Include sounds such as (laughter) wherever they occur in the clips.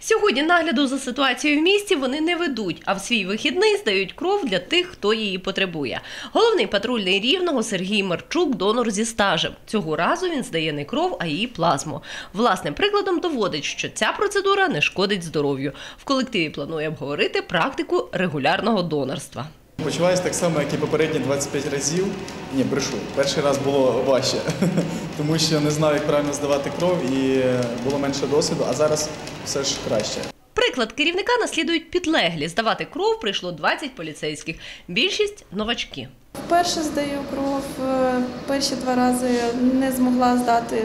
Сьогодні нагляду за ситуацією в місті вони не ведуть, а в свій вихідний здають кров для тих, хто її потребує. Головний патрульний рівного Сергій Марчук донор зі стажем. Цього разу він здає не кров, а її плазму. Власним прикладом доводить, що ця процедура не шкодить здоров'ю. В колективі планує обговорити практику регулярного донорства. Почуваюся так само, як і попередні 25 разів. Ні, брешу. Перший раз було важче, (laughs) тому що не знав, як правильно здавати кров і було менше досвіду, а зараз все ж краще. Приклад керівника наслідують підлеглі. Здавати кров прийшло 20 поліцейських. Більшість новачки. Вперше здаю кров, е, перші два рази не змогла здати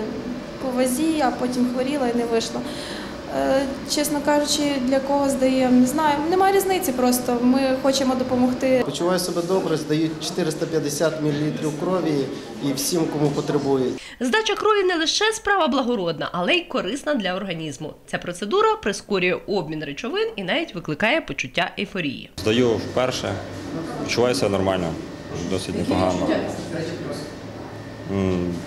по вазі, а потім хворіла і не вийшло. Е, Чесно кажучи, для кого здаємо, не знаю. Немає різниці просто. Ми хочемо допомогти. Почуваю себе добре, здають 450 мл крові і всім, кому потребують. Здача крові не лише справа благородна, але й корисна для організму. Ця процедура прискорює обмін речовин і навіть викликає почуття ейфорії. Здаю вперше, відчуваюся нормально, досить непогано.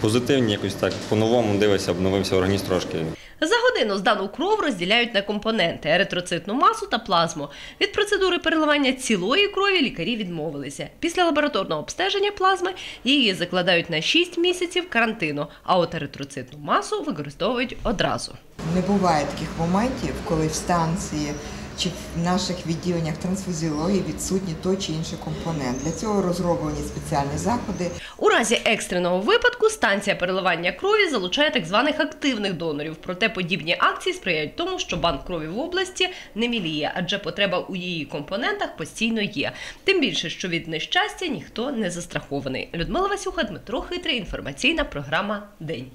Позитивні якось так, по-новому дивишся, обновився організм трошки. За годину здану кров розділяють на компоненти еритроцитну масу та плазму. Від процедури переливання цілої крові лікарі відмовилися. Після лабораторного обстеження плазми її закладають на 6 місяців карантину, а от еритроцитну масу використовують одразу. Не буває таких моментів, коли в станції чи в наших відділеннях трансфузіології відсутній той чи інший компонент. Для цього розроблені спеціальні заходи. У разі екстреного випадку станція переливання крові залучає так званих активних донорів. Проте подібні акції сприяють тому, що банк крові в області не міліє, адже потреба у її компонентах постійно є. Тим більше, що від нещастя ніхто не застрахований. Людмила Васюха, Дмитро Хитрий. Інформаційна програма День.